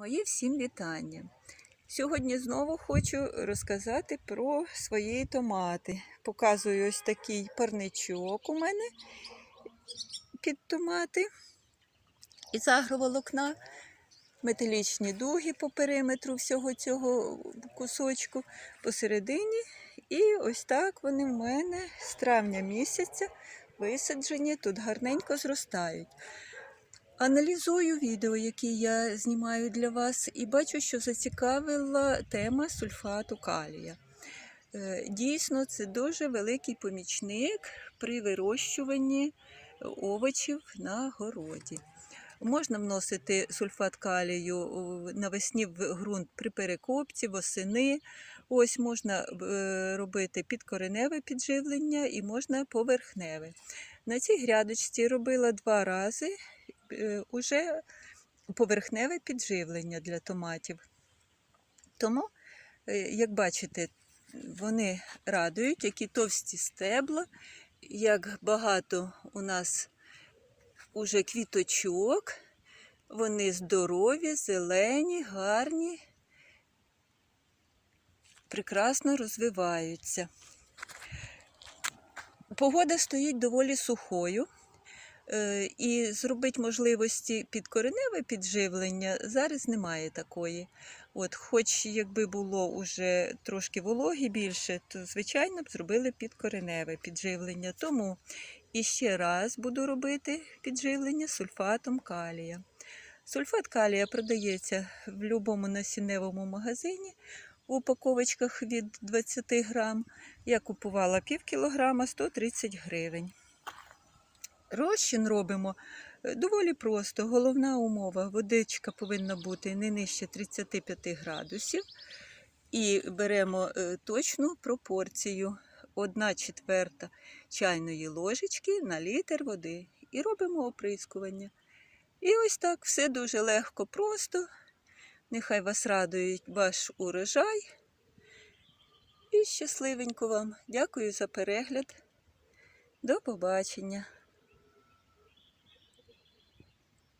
Мої всім вітання. Сьогодні знову хочу розказати про свої томати. Показую ось такий парничок у мене під томати із агроволокна, металічні дуги по периметру всього цього кусочку посередині. І ось так вони в мене з травня місяця висаджені, тут гарненько зростають. Аналізую відео, які я знімаю для вас, і бачу, що зацікавила тема сульфату калія. Е, Дійсно, це дуже великий помічник при вирощуванні овочів на городі. Можна вносити сульфат калію навесні в ґрунт при перекопці, восени. Ось можна е, робити підкореневе підживлення і можна поверхневе. На цій грядочці робила два рази уже поверхневе підживлення для томатів. Тому, е, як бачите, вони радують, які товсті стебла, як багато у нас уже квіточок, вони здорові, зелені, гарні, прекрасно розвиваються. Погода стоїть доволі сухою. Е, І зробити можливості підкореневе підживлення зараз немає такої. От, Хоч якби було уже трошки вологі більше, то звичайно б зробили підкореневе підживлення. Тому іще раз буду робити підживлення сульфатом калія. Сульфат калія продається в будь-якому насінневому магазині у упаковочках від 20 грам. Я купувала пів кілограма 130 гривень. Розчин робимо е, доволі просто. Головна умова водичка повинна бути не нижче 35 градусів. І беремо е, точну пропорцію 1 четверта чайної ложечки на літр води. І робимо оприскування. І ось так все дуже легко, просто. Нехай вас радує ваш урожай. І щасливенько вам. Дякую за перегляд. До побачення.